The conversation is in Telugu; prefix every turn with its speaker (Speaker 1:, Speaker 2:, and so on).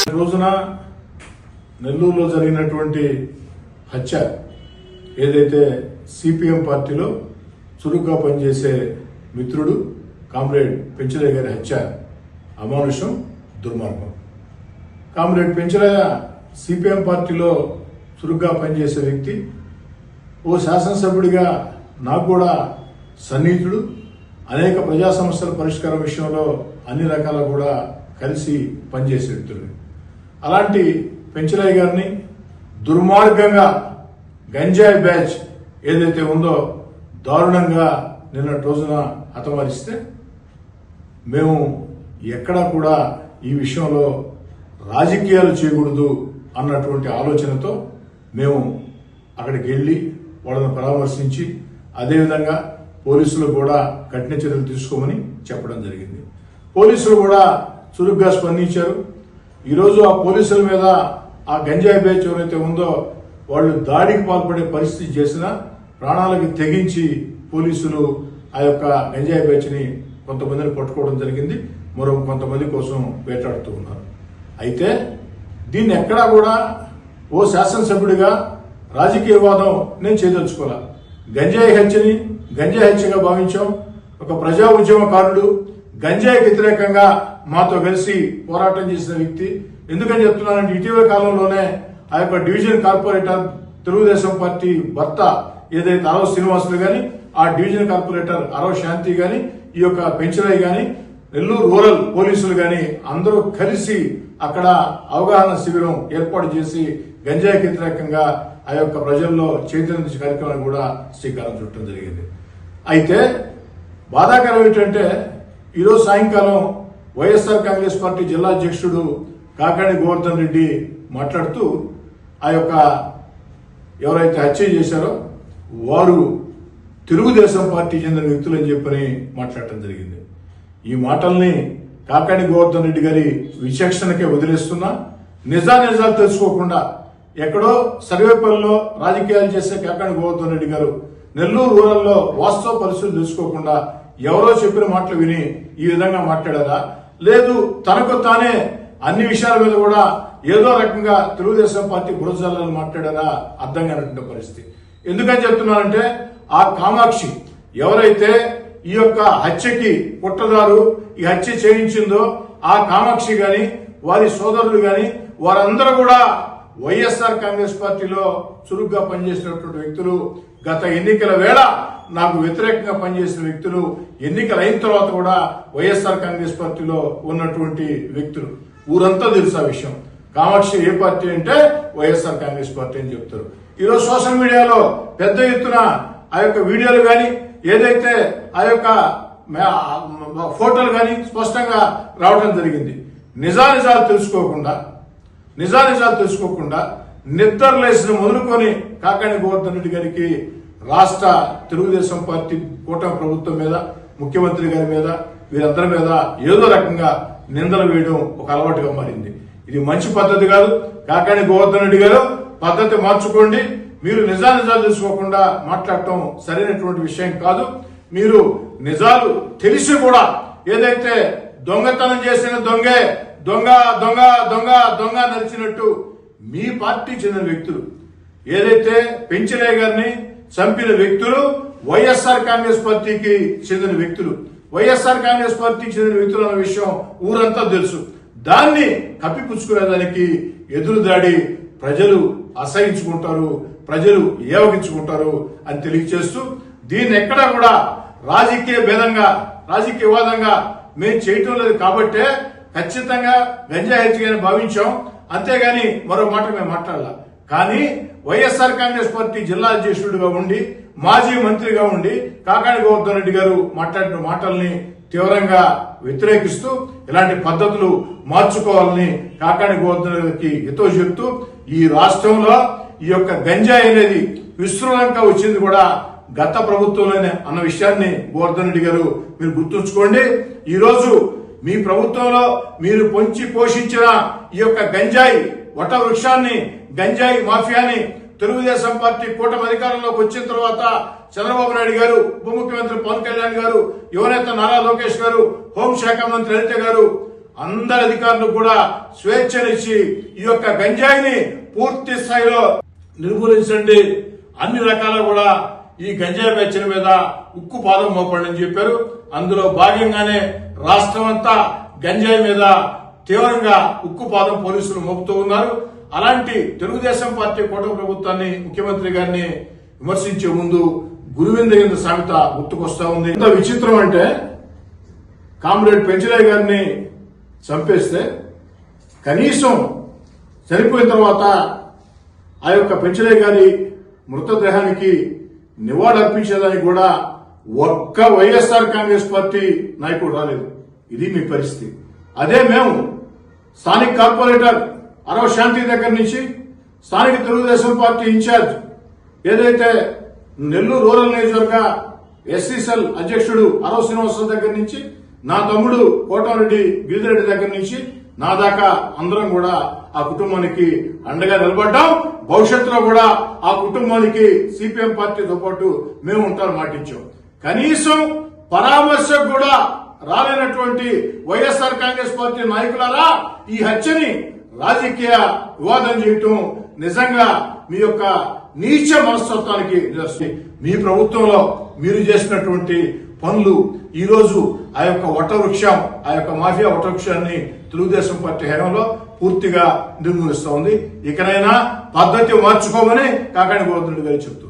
Speaker 1: ఈ రోజున నెల్లూరులో జరిగినటువంటి హత్య ఏదైతే సిపిఎం పార్టీలో చురుగ్గా పనిచేసే మిత్రుడు కామ్రేడ్ పెంచలయ్య గారి హత్య అమానుషం దుర్మార్గం. కామ్రేడ్ పెంచలయ్య సిపిఎం పార్టీలో చురుగ్గా పనిచేసే వ్యక్తి ఓ శాసనసభ్యుడిగా నాకు కూడా సన్నిహితుడు. అనేక ప్రజా సమస్యల పరిష్కారం విషయంలో అన్ని రకాల కూడా కలిసి పనిచేసే వ్యక్తులు అలాంటి పెంచలయ్య గారిని దుర్మార్గంగా గంజాయి బ్యాచ్ ఏదైతే ఉందో దారుణంగా నిన్న రోజున హతమారిస్తే మేము ఎక్కడా కూడా ఈ విషయంలో రాజకీయాలు చేయకూడదు అన్నటువంటి ఆలోచనతో మేము అక్కడికి వెళ్ళి వాళ్ళని పరామర్శించి అదేవిధంగా పోలీసులు కూడా కఠిన చర్యలు తీసుకోమని చెప్పడం జరిగింది. పోలీసులు కూడా చురుగ్గా స్పందించారు. ఈరోజు ఆ పోలీసుల మీద ఆ గంజాయి బ్యాచ్ ఎవరైతే ఉందో వాళ్ళు దాడికి పాల్పడే పరిస్థితి చేసిన ప్రాణాలకి తెగించి పోలీసులు ఆ యొక్క గంజాయి బ్యాచ్ని కొంతమందిని పట్టుకోవడం జరిగింది. మరో కొంతమంది కోసం వేటాడుతూ ఉన్నారు. అయితే దీన్ని ఎక్కడా కూడా ఓ శాసనసభ్యుడిగా రాజకీయవాదం నేను చేయదలుచుకోవాలి గంజాయి హత్యని గంజాయి హత్యగా భావించాం. ఒక ప్రజా ఉద్యమకారుడు గంజాయికి వ్యతిరేకంగా మాతో కలిసి పోరాటం చేసిన వ్యక్తి. ఎందుకని చెప్తున్నానంటే ఇటీవల కాలంలోనే ఆ యొక్క డివిజన్ కార్పొరేటర్ తెలుగుదేశం పార్టీ భర్త ఏదైతే అరవ శ్రీనివాసులు గాని ఆ డివిజన్ కార్పొరేటర్ అరవ శాంతి గాని ఈ యొక్క పెంచరాయి గాని నెల్లూరు రూరల్ పోలీసులు గాని అందరూ కలిసి అక్కడ అవగాహన శిబిరం ఏర్పాటు చేసి గంజాయికి వ్యతిరేకంగా ఆ యొక్క ప్రజల్లో చైతన్య కార్యక్రమాన్ని కూడా శ్రీకారం చుట్టడం జరిగింది. అయితే బాధాకరం ఏంటంటే ఈరోజు సాయంకాలం వైఎస్ఆర్ కాంగ్రెస్ పార్టీ జిల్లా అధ్యక్షుడు కాకాణి గోవర్ధన్ రెడ్డి మాట్లాడుతూ ఆ యొక్క ఎవరైతే హత్య చేశారో వారు తెలుగుదేశం పార్టీ చెందిన వ్యక్తులు అని చెప్పని మాట్లాడటం జరిగింది. ఈ మాటల్ని కాకాణి గోవర్ధన్ రెడ్డి గారి విచక్షణకే వదిలేస్తున్నా నిజానిజాలు తెలుసుకోకుండా ఎక్కడో సర్వేపల్లిలో రాజకీయాలు చేసే కాకాణి గోవర్ధన్ రెడ్డి గారు నెల్లూరు రూరల్లో వాస్తవ పరిస్థితులు తెలుసుకోకుండా ఎవరో చెప్పిన మాటలు విని ఈ విధంగా మాట్లాడారా లేదు తనకు తానే అన్ని విషయాల మీద కూడా ఏదో రకంగా తెలుగుదేశం పార్టీ బురజల్లని మాట్లాడారా అర్థం కానటువంటి పరిస్థితి. ఎందుకని చెప్తున్నానంటే ఆ కామాక్షి ఎవరైతే ఈ యొక్క హత్యకి పుట్టదారు ఈ హత్య చేయించిందో ఆ కామాక్షి గాని వారి సోదరులు గాని వారందరూ కూడా వైఎస్ఆర్ కాంగ్రెస్ పార్టీలో చురుగ్గా పనిచేసినటువంటి వ్యక్తులు గత ఎన్నికల వేళ నాకు వ్యతిరేకంగా పనిచేసిన వ్యక్తులు ఎన్నికలు అయిన తర్వాత కూడా వైఎస్ఆర్ కాంగ్రెస్ పార్టీలో ఉన్నటువంటి వ్యక్తులు. ఊరంతా తెలుసు ఆ విషయం. కామాక్షి ఏ పార్టీ అంటే వైఎస్ఆర్ కాంగ్రెస్ పార్టీ అని చెప్తారు. ఈరోజు సోషల్ మీడియాలో పెద్ద ఎత్తున ఆ యొక్క వీడియోలు కానీ ఏదైతే ఆ యొక్క ఫోటోలు కానీ స్పష్టంగా రావడం జరిగింది. నిజానిజాలు తెలుసుకోకుండా నిజానిజాలు తెలుసుకోకుండా నిద్రలేసిన మొదలుకొని కాకాణి గోవర్ధన్ రెడ్డి గారికి రాష్ట్ర తెలుగుదేశం పార్టీ కూటమి ప్రభుత్వం మీద ముఖ్యమంత్రి గారి మీద వీరందరి మీద ఏదో రకంగా నిందలు వేయడం ఒక అలవాటుగా మారింది. ఇది మంచి పద్ధతి కాదు. కాకాణి గోవర్ధన్ రెడ్డి గారు పద్ధతి మార్చుకోండి. మీరు నిజానిజాలు తెలుసుకోకుండా మాట్లాడటం సరైనటువంటి విషయం కాదు. మీరు నిజాలు తెలిసి కూడా ఏదైతే దొంగతనం చేసిన దొంగే దొంగ దొంగ దొంగ దొంగ నడిచినట్టు మీ పార్టీ చెందిన వ్యక్తులు. ఏదైతే పెంచలే గారిని చంపిన వ్యక్తులు వైఎస్ఆర్ కాంగ్రెస్ పార్టీకి చెందిన వ్యక్తులు. వైఎస్ఆర్ కాంగ్రెస్ పార్టీకి చెందిన వ్యక్తులు అన్న విషయం ఊరంతా తెలుసు. దాన్ని కప్పిపుచ్చుకునేదానికి ఎదురుదాడి ప్రజలు అసహించుకుంటారు ప్రజలు ఏవగించుకుంటారు అని తెలియజేస్తూ దీన్ని ఎక్కడా కూడా రాజకీయ భేదంగా రాజకీయవాదంగా మేము చేయటం లేదు కాబట్టే ఖచ్చితంగా గంజాయి హత్యగా భావించాం. అంతేగాని మరో మాట మేము మాట్లాడాల. కానీ వైఎస్ఆర్ కాంగ్రెస్ పార్టీ జిల్లా అధ్యక్షుడిగా ఉండి మాజీ మంత్రిగా ఉండి కాకాని గోవర్ధన్ రెడ్డి గారు మాట్లాడిన మాటల్ని తీవ్రంగా వ్యతిరేకిస్తూ ఇలాంటి పద్ధతులు మార్చుకోవాలని కాకాని గోవర్ధన్ రెడ్డికి హితో చెప్తూ ఈ రాష్ట్రంలో ఈ యొక్క గంజాయి అనేది విస్తృతంగా వచ్చింది కూడా గత ప్రభుత్వంలోనే అన్న విషయాన్ని గోవర్ధన్ రెడ్డి గారు మీరు గుర్తుంచుకోండి. ఈరోజు మీ ప్రభుత్వంలో మీరు పొంచి పోషించిన ఈ యొక్క గంజాయి వట వృక్షాన్ని గంజాయి మాఫియాని తెలుగుదేశం పార్టీ కూటమి అధికారంలోకి వచ్చిన తర్వాత చంద్రబాబు నాయుడు గారు ఉప ముఖ్యమంత్రి పవన్ కళ్యాణ్ గారు యువనేత నారా లోకేష్ గారు హోంశాఖ మంత్రి అనిత గారు అందరి అధికారులు కూడా స్వేచ్ఛనిచ్చి ఈ యొక్క గంజాయిని పూర్తి స్థాయిలో నిర్మూలించండి. అన్ని రకాల కూడా ఈ గంజాయి బ్యాచ్ల మీద ఉక్కు పాదం మోపండి అని చెప్పారు. అందులో భాగంగానే రాష్ట్రం అంతా గంజాయి మీద తీవ్రంగా ఉక్కుపాదం పోలీసులు మోపుతూ ఉన్నారు. అలాంటి తెలుగుదేశం పార్టీ కూటమి ప్రభుత్వాన్ని ముఖ్యమంత్రి గారిని విమర్శించే ముందు గురువింద సామెత గుర్తుకొస్తా ఉంది. ఎంత విచిత్రం అంటే కామ్రేడ్ పెంచరాయ్ గారిని చంపేస్తే కనీసం చనిపోయిన తర్వాత ఆ యొక్క పెంచరాయ్ గారి మృతదేహానికి నివాళులర్పించేదానికి కూడా ఒక్క వైఎస్ఆర్ కాంగ్రెస్ పార్టీ నాయకుడు రాలేదు. ఇది మీ పరిస్థితి. అదే మేము స్థానిక కార్పొరేటర్ అరవ శాంతి దగ్గర నుంచి స్థానిక తెలుగుదేశం పార్టీ ఇన్ఛార్జ్ ఏదైతే నెల్లూరు రూరల్ నియోజకవర్గ ఎస్సీసెల్ అధ్యక్షుడు అరవ శ్రీనివాసరావు దగ్గర నుంచి నా తమ్ముడు కోటమిరెడ్డి గిరిజరెడ్డి దగ్గర నుంచి నా దాకా అందరం కూడా ఆ కుటుంబానికి అండగా నిలబడ్డాం. భవిష్యత్తులో కూడా ఆ కుటుంబానికి సిపిఎం పార్టీతో పాటు మేము ఉంటారు మాటించాం కనీసం పరామర్శకు కూడా రాలేనటువంటి వైఎస్ఆర్ కాంగ్రెస్ పార్టీ నాయకులారా ఈ హత్యని రాజకీయ వివాదం చేయటం నిజంగా మీ యొక్క నీచ మనస్తత్వానికి మీ ప్రభుత్వంలో మీరు చేసినటువంటి పనులు ఈ రోజు ఆ యొక్క వటవృక్షం ఆ యొక్క మాఫియా వటవృక్షాన్ని తెలుగుదేశం పార్టీ హయాంలో పూర్తిగా నిర్మూలిస్తోంది ఇకనైనా పద్ధతి మార్చుకోమని కాకాని గోవర్ధనుడు గారు చెప్తున్నారు.